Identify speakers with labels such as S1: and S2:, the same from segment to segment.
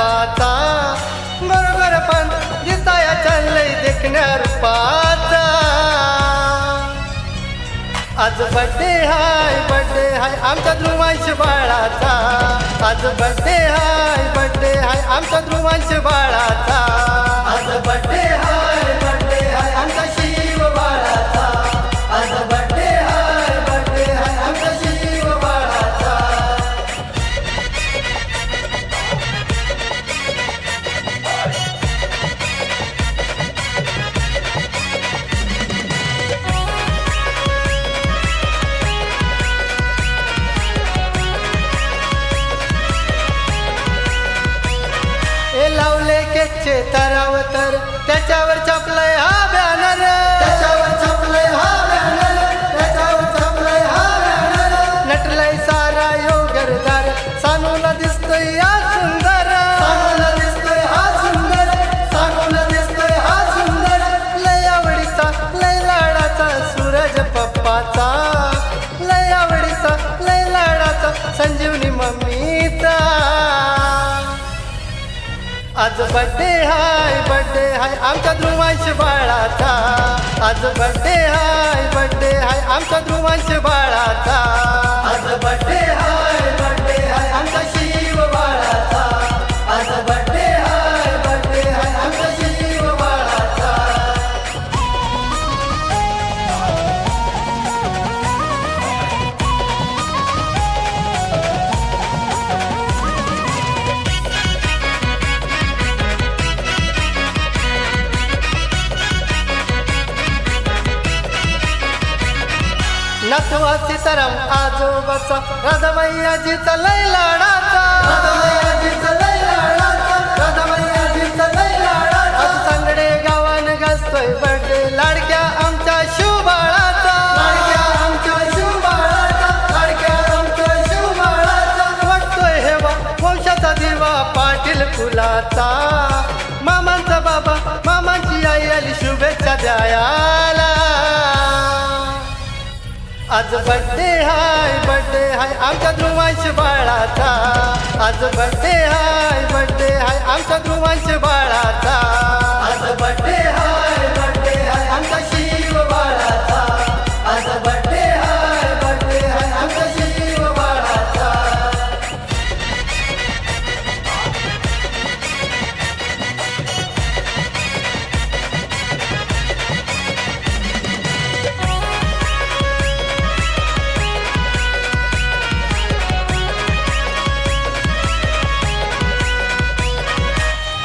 S1: पाचा बरोबर पण दिसाया चाललंय देखणार पाचा आज बड्डे हाय बड्डे हाय आमचा ध्रुवांश बाळाचा. आज बड्डे हाय बड्डे हाय आमचा ध्रुवांश बाळा आज बड्डे हाय बड्डे हाय आमच्या ध्रुवांश बाळाचा. आज बड्डे हाय बड्डे हाय आमच्या ध्रुवांश बाळाचा. आज बड्डे हाय नथवा सीताराम आजोबाचा लय लाडाचा. राधामय्याजीचा लय लाडाचा लय सांगडे गावान गाजतोय बर्थडे लाडक्या आमच्या शिवबाळाचा. लाडक्या आमच्या शिवबाळाचा लाडक्या आमच्या शिवबाळाचा. वाटतोय हेवा वंशाचा दिवा पाटील फुलाचा. मामांचा बाबा मामांची आई आली शुभेच्छा द्यायला आज बड्डे हाय बड्डे हाय आमच्या ध्रुवांश बाळाचा. आज बड्डे हाय बड्डे हाय आमच्या ध्रुवांश बाळाचा.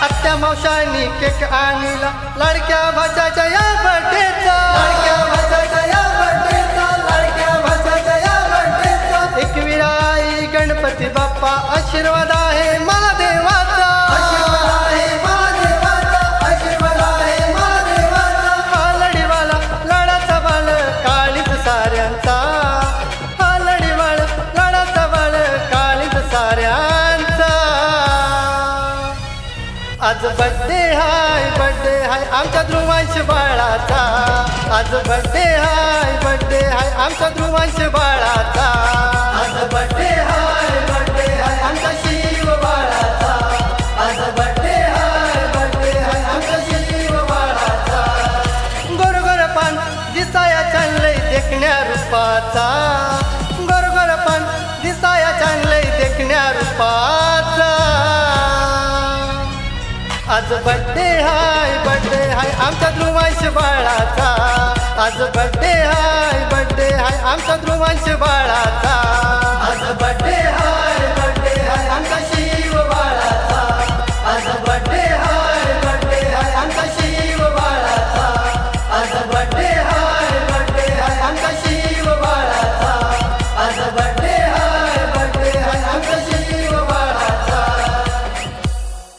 S1: आत्या मावशानी केक आणला. लाडक्या भाच्याच्या या बर्थडेचा. लाडक्या भाच्याच्या या बर्थडेचा. लाडक्या भाच्याच्या या बर्थडेचा. एकविरा आई गणपती बाप्पा आशीर्वाद आज बड्डे हाय बड्डे हाय आमच्या ध्रुवांश बाळाचा. आज बड्डे हाय बड्डे हाय आमच्या ध्रुवांश बाळाचा. आज बड्डे हाय बड्डे हाय. आमच्या ध्रुवांश बाळाचा. आज बड्डे हाय बड्डे हाय. आमचा ध्रुवांश बाळाचा.